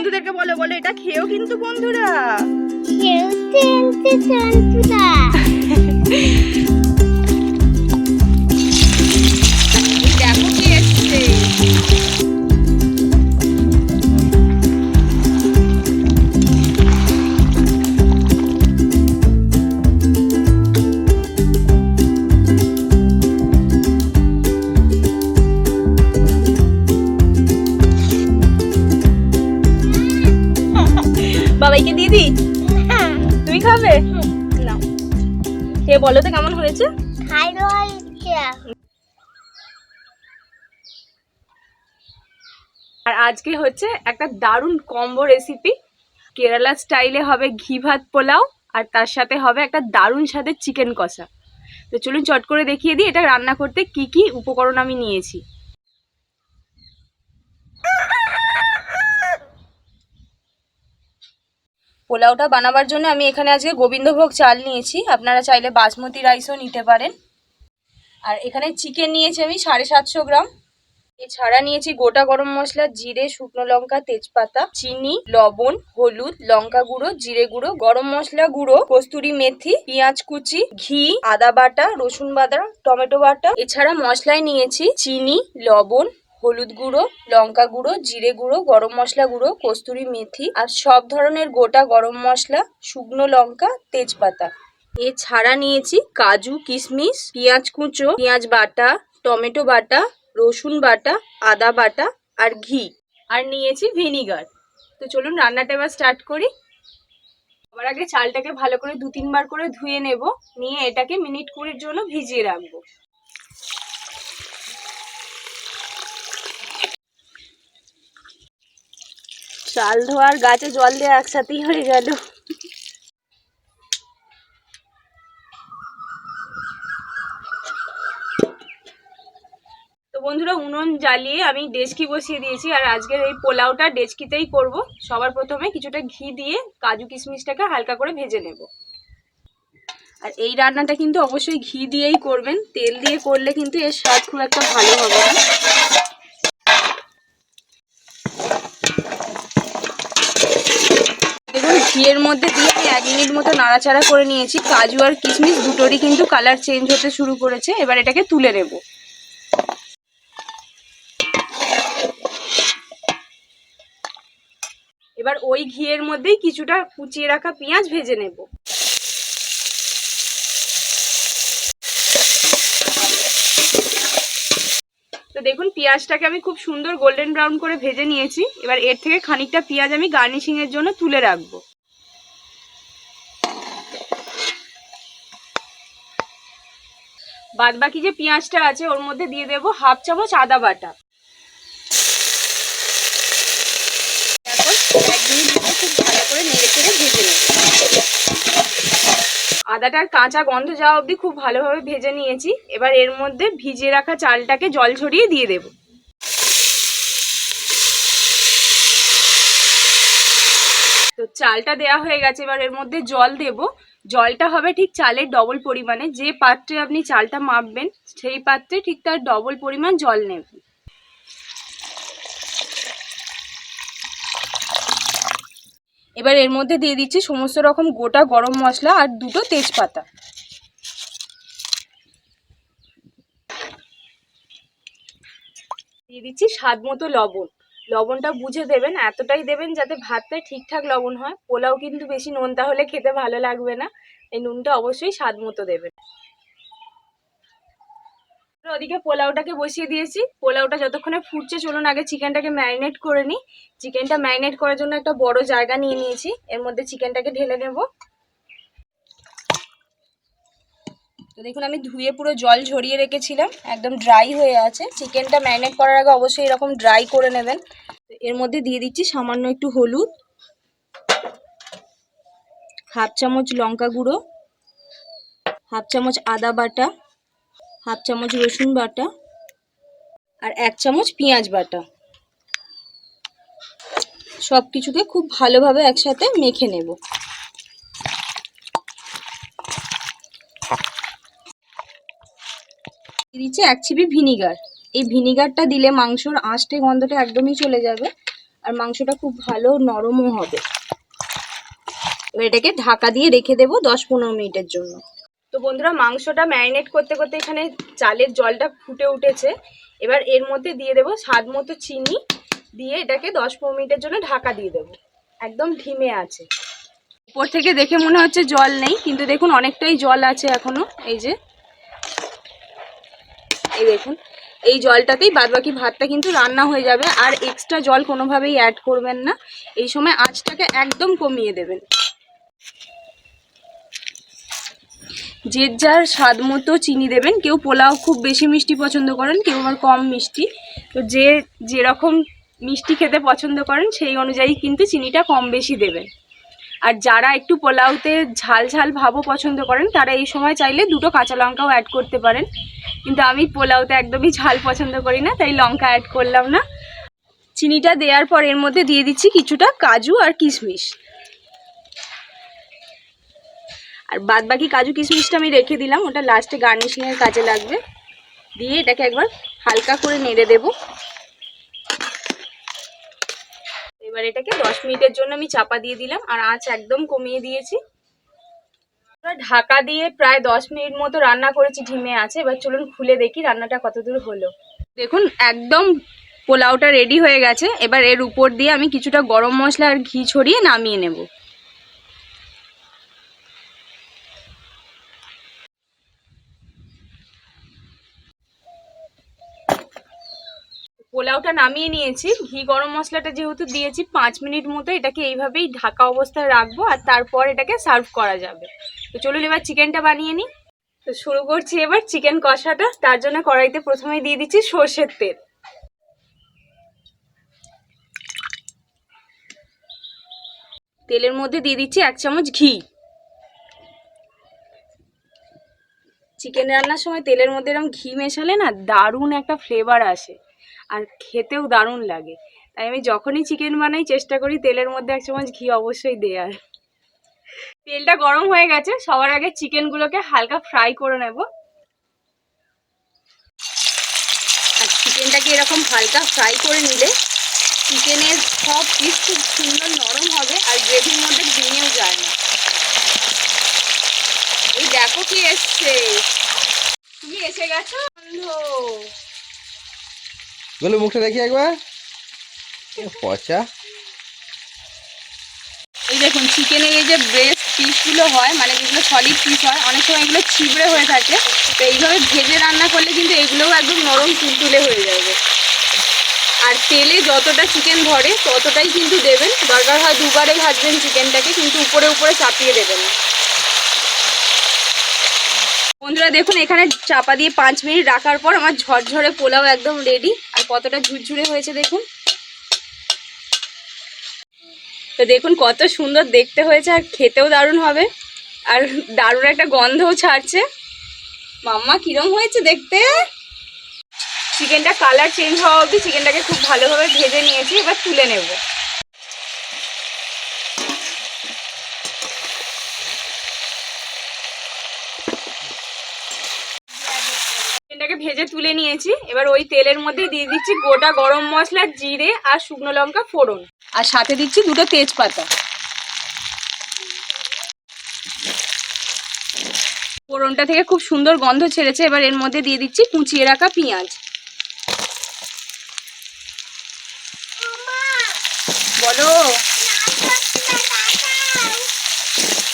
বন্ধুদেরকে বলো বলো এটা খেয়েও কিন্তু বন্ধুরা। খেয়েও কিন্তু চান্তুরা বাবাইকে দিয়ে দিই তুমি খাবে? না। বলো তো কেমন হয়েছে? ভালো হয়েছে আর আজকে হচ্ছে একটা দারুণ কম্বো রেসিপি কেরালা স্টাইলে হবে ঘি ভাত পোলাও আর তার সাথে হবে একটা দারুণ স্বাদের চিকেন কষা। তো চলুন চট করে দেখিয়ে দিই এটা রান্না করতে কি কি উপকরণ আমি নিয়েছি। পোলাওটা বানাবার জন্য আমি এখানে আজকে গোবিন্দভোগ চাল নিয়েছি। আপনারা চাইলে বাসমতি রাইসও নিতে পারেন। আর এখানে চিকেন নিয়েছি আমি সাড়ে সাতশো গ্রাম। এছাড়া নিয়েছি গোটা গরম মশলা, জিরে, শুকনো লঙ্কা, তেজপাতা, চিনি, লবণ, হলুদ, লঙ্কা গুঁড়ো, জিরে গুঁড়ো, গরম মশলা গুঁড়ো, কস্তুরি মেথি, পেঁয়াজ কুচি, ঘি, আদা বাটা, রসুন বাটা টমেটো বাটা। এছাড়া মশলায় নিয়েছি চিনি, লবণ হলুদ গুঁড়ো, লঙ্কা গুঁড়ো, জিরে গুঁড়ো, গরম মশলা গুঁড়ো, কস্তুরি মেথি আর সব ধরনের গোটা গরম মশলা, শুকনো লঙ্কা, তেজপাতা। এছাড়া নিয়েছি কাজু, কিশমিশ, পেঁয়াজ কুচো, পেঁয়াজ বাটা, টমেটো বাটা, রসুন বাটা, আদা বাটা আর ঘি। আর নিয়েছি ভিনিগার। তো চলুন রান্নাটা এবার স্টার্ট করি। সবার আগে চালটাকে ভালো করে দু তিনবার করে ধুয়ে নেব। নিয়ে এটাকে মিনিট কুড়ির জন্য ভিজিয়ে রাখব। চাল ধোয়ার গাছে জল দেওয়া একসাথেই হয়ে গেল। বন্ধুরা, উনুন জ্বালিয়ে আমি ডেচকি বসিয়ে দিয়েছি, আর আজকের এই পোলাওটা ডেচকিতেই করব। সবার প্রথমে কিছুটা ঘি দিয়ে কাজু কিশমিশটাকে হালকা করে ভেজে নেব। আর এই রান্নাটা কিন্তু অবশ্যই ঘি দিয়েই করবেন, তেল দিয়ে করলে কিন্তু এর স্বাদ খুব একটা ভালো হবে না দেখুন ঘিয়ের মধ্যে দিয়ে আমি এক মিনিট মতো নাড়াচাড়া করে নিয়েছি। কাজু আর কিশমিশ দুটোরই কিন্তু কালার চেঞ্জ হতে শুরু করেছে। এবার এটাকে তুলে নেব। এবার ওই ঘিয়ের মধ্যেই কিছুটা কুচিয়ে রাখা পেঁয়াজ ভেজে নেব। তো দেখুন, পেঁয়াজটাকে আমি খুব সুন্দর গোল্ডেন ব্রাউন করে ভেজে নিয়েছি। এবার এর থেকে খানিকটা পেঁয়াজ আমি গার্নিশিং এর জন্য তুলে রাখব। বাদ বাকি যে পেঁয়াজটা আছে, ওর মধ্যে দিয়ে দেবো হাফ চামচ আদা বাটা। ভেজে আদাটার কাঁচা গন্ধ যাওয়া অবধি খুব ভালোভাবে ভেজে নিয়েছি। এবার এর মধ্যে ভিজিয়ে রাখা চালটাকে জল ছড়িয়ে দিয়ে দেব। তো চালটা দেয়া হয়ে গেছে, এবার এর মধ্যে জল দেব। জলটা হবে ঠিক চালের ডবল পরিমাণে। যে পাত্রে আপনি চালটা মাপবেন, সেই পাত্রে ঠিক তার ডবল পরিমাণ জল নেবেন। এবার এর মধ্যে দিয়ে দিচ্ছি সমস্ত রকম গোটা গরম মশলা আর দুটো তেজপাতা। দিয়ে দিচ্ছি স্বাদ মতো লবণ। লবণটা বুঝে দেবেন, এতটাই দেবেন যাতে ভাতটা ঠিকঠাক লবণ হয়। পোলাও কিন্তু বেশি নুন তাহলে খেতে ভালো লাগবে না। এই নুনটা অবশ্যই স্বাদ মতো দেবেন। ওদিকে পোলাওটাকে বসিয়ে দিয়েছি। পোলাওটা যতক্ষণে ফুটছে, চলুন আগে চিকেনটাকে ম্যারিনেট করে নিই। চিকেনটা ম্যারিনেট করার জন্য একটা বড় জায়গা নিয়ে নিয়েছি। এর মধ্যে চিকেনটাকে ঢেলে নেব। তো দেখুন, আমি ধুয়ে পুরো জল ঝরিয়ে রেখেছিলাম, একদম ড্রাই হয়ে আছে। চিকেনটা ম্যারিনেট করার আগে অবশ্যই এরকম ড্রাই করে নেবেন। এর মধ্যে দিয়ে দিচ্ছি সামান্য একটু হলুদ, হাফ চামচ লঙ্কা গুঁড়ো, হাফ চামচ আদা বাটা, হাফ চামচ রসুন বাটা আর এক চামচ পেঁয়াজ বাটা। সব কিছুকে খুব ভালোভাবে একসাথে মেখে নেব। দিচ্ছি এক চিপি ভিনিগার। এই ভিনিগারটা দিলে মাংসর আঁশটে গন্ধটা একদমই চলে যাবে আর মাংসটা খুব ভালো নরমও হবে। এবার এটাকে ঢাকা দিয়ে রেখে দেবো দশ পনেরো মিনিটের জন্য। তো বন্ধুরা, মাংসটা ম্যারিনেট করতে করতে এখানে চালের জলটা ফুটে উঠেছে। এবার এর মধ্যে দিয়ে দেবো স্বাদ মতো চিনি দিয়ে এটাকে দশ পনেরো মিনিটের জন্য ঢাকা দিয়ে দেবো। একদম ধিমে আছে। উপর থেকে দেখে মনে হচ্ছে জল নেই, কিন্তু দেখুন অনেকটাই জল আছে এখনও। এই যে এই দেখুন, এই জলটাতেই বাদবাকি ভাতটা কিন্তু রান্না হয়ে যাবে। আর এক্সট্রা জল কোনোভাবেই অ্যাড করবেন না। এই সময় আঁচটাকে একদম কমিয়ে দেবেন। যে যার স্বাদ মতো চিনি দেবেন। কেউ পোলাও খুব বেশি মিষ্টি পছন্দ করেন, কেউ আবার কম মিষ্টি। তো যে যেরকম মিষ্টি খেতে পছন্দ করেন, সেই অনুযায়ী কিন্তু চিনিটা কম বেশি দেবেন। আর যারা একটু পোলাওতে ঝাল ঝাল ভাবও পছন্দ করেন, তারা এই সময় চাইলে দুটো কাঁচা লঙ্কাও অ্যাড করতে পারেন। কিন্তু আমি পোলাওতে একদমই ঝাল পছন্দ করি না, তাই লঙ্কা অ্যাড করলাম না। চিনিটা দেওয়ার পর এর মধ্যে দিয়ে দিচ্ছি কিছুটা কাজু আর কিশমিশ। আর বাদ বাকি কাজু কিশমিশটা আমি রেখে দিলাম, ওটা লাস্টে গার্নিশিংয়ের কাজে লাগবে। দিয়ে এটাকে একবার হালকা করে নেড়ে দেব। এবার এটাকে দশ মিনিটের জন্য আমি চাপা দিয়ে দিলাম আর আঁচ একদম কমিয়ে দিয়েছি। ঢাকা দিয়ে প্রায় দশ মিনিট মতো রান্না করেছি, ঢিমে আছে। এবার চলুন খুলে দেখি রান্নাটা কতদূর হলো। দেখুন, একদম পোলাওটা রেডি হয়ে গেছে। এবার এর উপর দিয়ে আমি কিছুটা গরম মশলা আর ঘি ছড়িয়ে নামিয়ে নেব। পোলাওটা নামিয়ে নিয়েছি। ঘি গরম মশলাটা যেহেতু দিয়েছি, পাঁচ মিনিট মতো এটাকে এইভাবেই ঢাকা অবস্থায় রাখব আর তারপর এটাকে সার্ভ করা যাবে। তো চলুন এবার চিকেনটা বানিয়ে নিই। তো শুরু করছি এবার চিকেন কষাটা। তার জন্য কড়াইতে প্রথমে দিয়ে দিচ্ছি সর্ষের তেল। তেলের মধ্যে দিয়ে দিচ্ছি এক চামচ ঘি। চিকেন রান্নার সময় তেলের মধ্যে এরকম ঘি মেশালে না দারুণ একটা ফ্লেভার আসে। আর খেতেও দারুণ লাগে। তাই আমি যখনই চিকেন বানাই, চেষ্টা করি তেলের মধ্যে এক চামচ ঘি অবশ্যই দেওয়ার। তেলটা গরম হয়ে গেছে, সবার আগে চিকেনগুলোকে হালকা ফ্রাই করে নেব। আর চিকেনটাকে এরকম হালকা ফ্রাই করে নিলে চিকেনের সব পিস খুব সুন্দর নরম হবে আর গ্রেভির মধ্যে ভেঙেও যায় না। এই দেখো কি এসছে। তুমি এসে গেছো? বলো মুখটা দেখি একবার। পচা। এই দেখুন চিকেনের এই যে ব্রেস্ট পিসগুলো হয় মানে যেগুলো সলিড পিস হয়, অনেক সময় এগুলো ছিবড়ে হয়ে থাকে। তো এইভাবে ভেজে রান্না করলে কিন্তু এগুলোও একদম নরম তুলতুলে হয়ে যাবে। আর তেলে যতটা চিকেন ধরে ততটাই কিন্তু দেবেন। দরকার হয় দুবারে ভাজবেন চিকেনটাকে কিন্তু উপরে উপরে চাপিয়ে দেবেন। বন্ধুরা দেখুন, এখানে চাপা দিয়ে পাঁচ মিনিট রাখার পর আমার ঝরঝরে পোলাও একদম রেডি আর কতটা ঝুরঝুরে হয়েছে দেখুন। তো দেখুন, কত সুন্দর দেখতে হয়েছে, আর খেতেও দারুণ হবে, আর দারুণ একটা গন্ধও ছাড়ছে। মাম্মা, কিরম হয়েছে দেখতে? চিকেনটা কালার চেঞ্জ হওয়া অবধি চিকেনটাকে খুব ভালোভাবে ভেজে নিয়েছি, এবার তুলে নেব চিকেনটাকে ভেজে তুলে নিয়েছি। এবার ওই তেলের মধ্যে দিয়ে দিচ্ছি গোটা গরম মশলা, জিরে আর শুকনো লঙ্কা ফোড়ন। আর সাথে দিচ্ছি দুটো তেজপাতা। ফোড়নটা থেকে খুব সুন্দর গন্ধ ছেড়েছে। এবার এর মধ্যে দিয়ে দিচ্ছি কুচিয়ে রাখা পেঁয়াজ। বলো।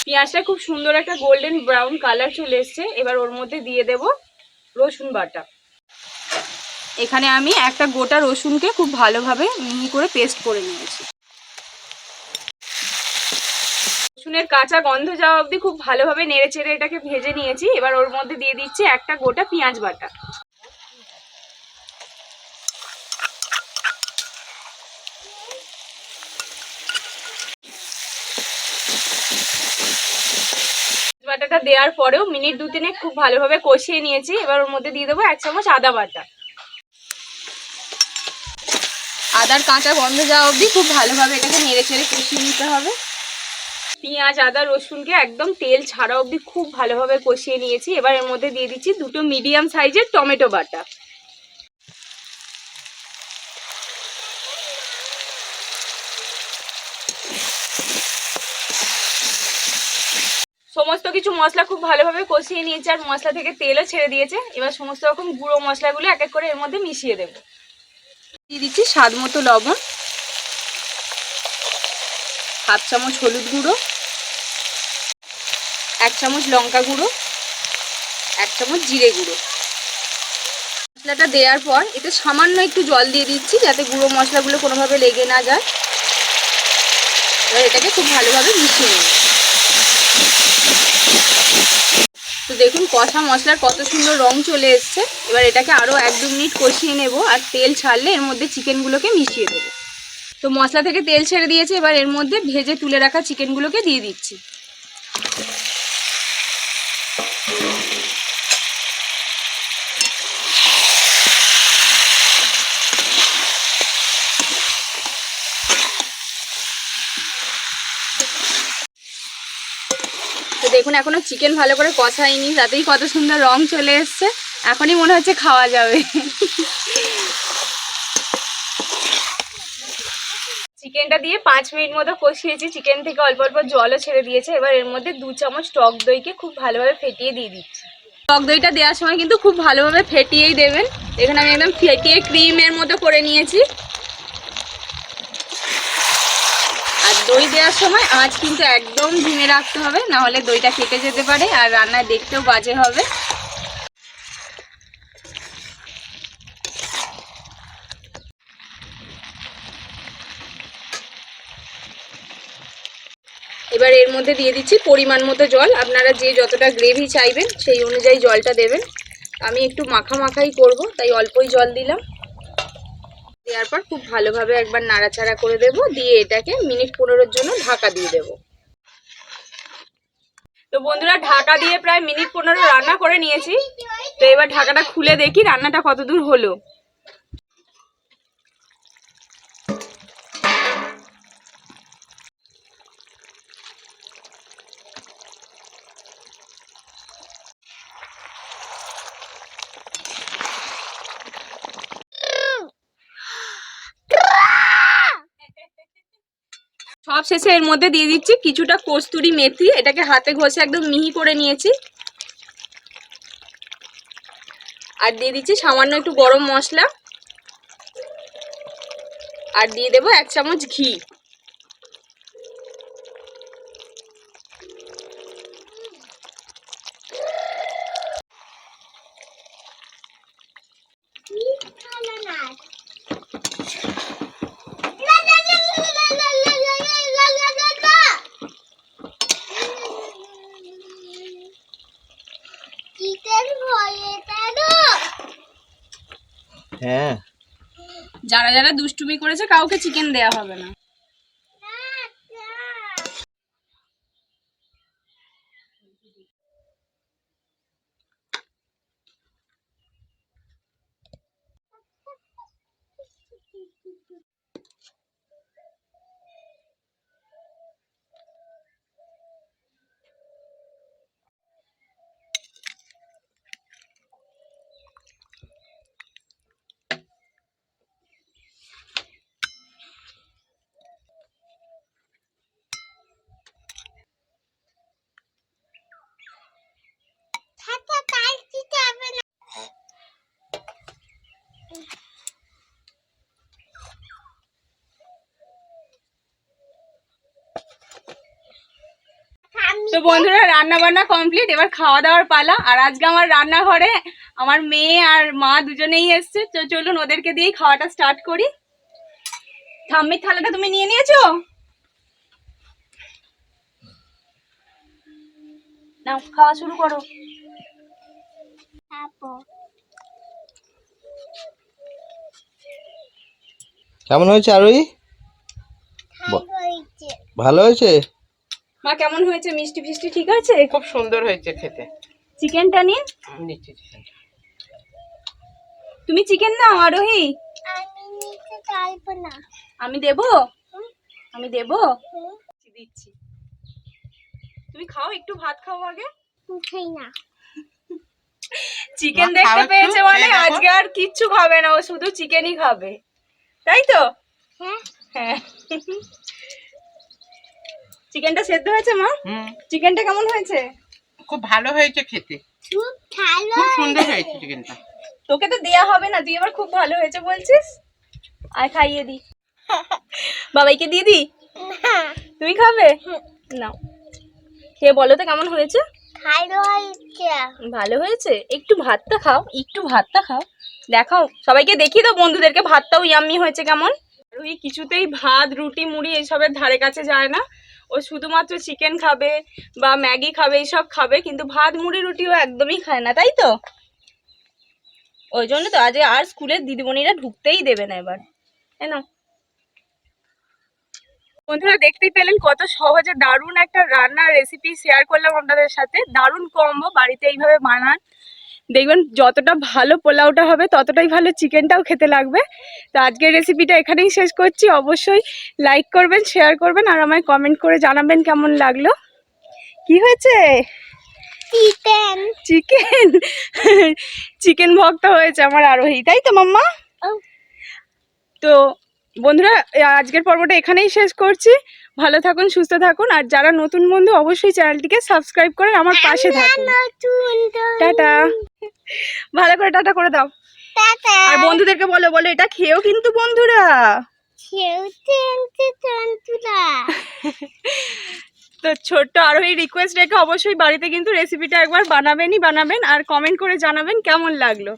পেঁয়াজটা খুব সুন্দর একটা গোল্ডেন ব্রাউন কালার চলে এসছে। এবার ওর মধ্যে দিয়ে দেব রসুন বাটা। এখানে আমি একটা গোটা রসুনকে খুব ভালোভাবে মিহি করে পেস্ট করে নিয়েছি। রসুনের কাঁচা গন্ধ যাওয়া অবধি খুব ভালোভাবে নেড়ে চেড়ে এটাকে ভেজে নিয়েছি। এবার ওর মধ্যে দিয়ে দিচ্ছি একটা গোটা পেঁয়াজ বাটা। বাটাটা দেওয়ার পরেও মিনিট দু তিনে খুব ভালোভাবে কষিয়ে নিয়েছি। এবার ওর মধ্যে দিয়ে দেবো এক চামচ আদা বাটা। আদার কাঁচা গন্ধ যাওয়া অবধি খুব ভালোভাবে এটাকে নেড়ে চেড়ে কষিয়ে নিতে হবে। পেঁয়াজ, আদা, রসুনকে একদম তেল ছাড়া অবধি খুব ভালোভাবে কষিয়ে নিয়েছি। এবার এর মধ্যে দিয়ে দিচ্ছি দুটো মিডিয়াম সাইজের টমেটো বাটা। সমস্ত কিছু মশলা খুব ভালোভাবে কষিয়ে নিয়েছে আর মশলা থেকে তেলও ছেড়ে দিয়েছে। এবার সমস্ত রকম গুঁড়ো মশলাগুলো এক এক করে এর মধ্যে মিশিয়ে দেবো। দিয়ে দিচ্ছি স্বাদ মতো লবণ, হাফ চামচ হলুদ গুঁড়ো, এক চামচ লঙ্কা গুঁড়ো, এক চামচ জিরে গুঁড়ো। মশলাটা দেওয়ার পর এতে সামান্য একটু জল দিয়ে দিচ্ছি যাতে গুঁড়ো মশলাগুলো কোনোভাবে লেগে না যায়। এবার এটাকে খুব ভালোভাবে মিশিয়ে নেব তো দেখুন কষা মশলার কত সুন্দর রং চলে এসছে। এবার এটাকে আরও এক দু মিনিট কষিয়ে নেব আর তেল ছাড়লে এর মধ্যে চিকেনগুলোকে মিশিয়ে দেবো। তো মশলা থেকে তেল ছেড়ে দিয়েছে, এবার এর মধ্যে ভেজে তুলে রাখা চিকেনগুলোকে দিয়ে দিচ্ছি। দেখুন এখনও চিকেন ভালো করে কষাইনি তাতেই কত সুন্দর রং চলে এসছে। এখনই মনে হচ্ছে খাওয়া যাবে। চিকেনটা দিয়ে পাঁচ মিনিট মতো কষিয়েছি চিকেন থেকে অল্প অল্প জলও ছেড়ে দিয়েছে। এবার এর মধ্যে দু চামচ টক দইকে খুব ভালোভাবে ফেটিয়ে দিয়ে দিচ্ছি। টক দইটা দেওয়ার সময় কিন্তু খুব ভালোভাবে ফেটিয়েই দেবেন। এখানে আমি একদম ফেটিয়ে ক্রিমের মতো করে নিয়েছি আর দই দেওয়ার সময় আঁচ কিন্তু একদম ধিমে রাখতে হবে না হলে দইটা কেটে যেতে পারে আর রান্নায় দেখতেও বাজে হবে। এবার এর মধ্যে দিয়ে দিচ্ছি পরিমাণ মতো জল, আপনারা যে যতটা গ্রেভি চাইবেন সেই অনুযায়ী জলটা দেবেন। আমি একটু মাখা মাখাই করব, তাই অল্পই জল দিলাম। দেওয়ার পর খুব ভালোভাবে একবার নাড়াচাড়া করে দেব, দিয়ে এটাকে মিনিট পনেরোর জন্য ঢাকা দিয়ে দেব। তো বন্ধুরা, ঢাকা দিয়ে প্রায় মিনিট পনেরো রান্না করে নিয়েছি। তো এবার ঢাকাটা খুলে দেখি রান্নাটা কতদূর হলো। সব শেষে এর মধ্যে দিয়ে দিচ্ছি কিছুটা কস্তুরি মেথি, এটাকে হাতে ঘষে একদম মিহি করে নিয়েছি। আর দিয়ে দিচ্ছি সামান্য একটু গরম মশলা। আর দিয়ে দেবো এক চামচ ঘি। হ্যাঁ। যারা যারা দুষ্টুমি করেছে কাউকে চিকেন দেয়া হবে না হাতে কাজ দিতে হবে না তো বন্ধুরা রান্না বান্না কমপ্লিট এবার খাওয়া দাওয়ার পালা। আর আজকে আমার রান্নাঘরে আমার মেয়ে আর মা দুজনেই এসছে। তো চলুন ওদেরকে দিয়েই খাওয়াটা স্টার্ট করি। থাম্মির থালাটা তুমি নিয়ে নিয়েছো? নাও খাওয়া শুরু করো। কেমন হয়েছে আরোই ভালো হয়েছে? মা কেমন হয়েছে? মিষ্টি ফিষ্টি ঠিক আছে? খুব সুন্দর হয়েছে খেতে। চিকেনটা নিন। নিচ্ছি চিকেনটা। তুমি চিকেন নাও আরোহী আমি নিতে চাইব না আমি দেবো? আমি দেবো? দিচ্ছি তুমি খাও একটু ভাত খাও আগে। খাই না। চিকেন দেখতে পেয়েছে মানে আজকে আর কিচ্ছু খাবে না ও শুধু চিকেনই খাবে। তাই তো? হ্যাঁ। হ্যাঁ। চিকেনটা সেদ্ধ হয়েছে মা? চিকেনটা কেমন হয়েছে? খুব ভালো হয়েছে খেতে। খুব ভালো খুব সুন্দর হয়েছে চিকেনটা তোকে তো দেয়া হবে না তুই এবার খুব ভালো হয়েছে বলছিস? আর খাইয়ে দি। বাবাইকে দিয়ে দি? না। তুমি খাবে? না খেয়ে বলো তো কেমন হয়েছে? ভালো হয়েছে। ভালো হয়েছে? একটু ভাতটা খাও একটু ভাতটা খাও। দেখাও সবাইকে দেখি তো বন্ধুদেরকে ভাতটাও ইয়াম্মি হয়েছে কেমন? রুহি কিছুতেই ভাত রুটি মুড়ি এইসবের ধারে কাছে যায় না। ও শুধুমাত্র চিকেন খাবে বা ম্যাগি খাবে, এইসব খাবে, কিন্তু ভাত, মুড়ি, রুটিও একদমই খায় না, তাই তো? ওই জন্য তো আজ আর স্কুলের দিদিমণিরা ঢুকতেই দেবে না এবার, তাই না? বন্ধুরা, দেখতেই পেলেন কত সহজে দারুণ একটা রান্নার রেসিপি শেয়ার করলাম আপনাদের সাথে। দারুণ কম্বো বাড়িতে এইভাবে বানান। দেখবেন যতটা ভালো পোলাওটা হবে ততটাই ভালো চিকেনটাও খেতে লাগবে। তো আজকের রেসিপিটা এখানেই শেষ করছি। অবশ্যই লাইক করবেন শেয়ার করবেন আর আমায় কমেন্ট করে জানাবেন কেমন লাগল। কি হয়েছে? চিকেন চিকেন চিকেন ভক্ত হয়েছে আমার আরোহী তাই তো মাম্মা? তো বন্ধুরা আজকের পর্বটা এখানেই শেষ করছি। ভালো থাকুন সুস্থ থাকুন আর যারা নতুন বন্ধু অবশ্যই চ্যানেলটিকে সাবস্ক্রাইব করে আমার পাশে থাকুন। নতুন টাটা। ভালো করে টাটা করে দাও। আর বন্ধুদেরকে বলো বলো এটা খেয়েও কিন্তু বন্ধুরা। তো ছোট্ট আরোহী রিকোয়েস্ট রেখে অবশ্যই বাড়িতে কিন্তু রেসিপিটা একবার বানাবেনই বানাবেন আর কমেন্ট করে জানাবেন কেমন লাগল।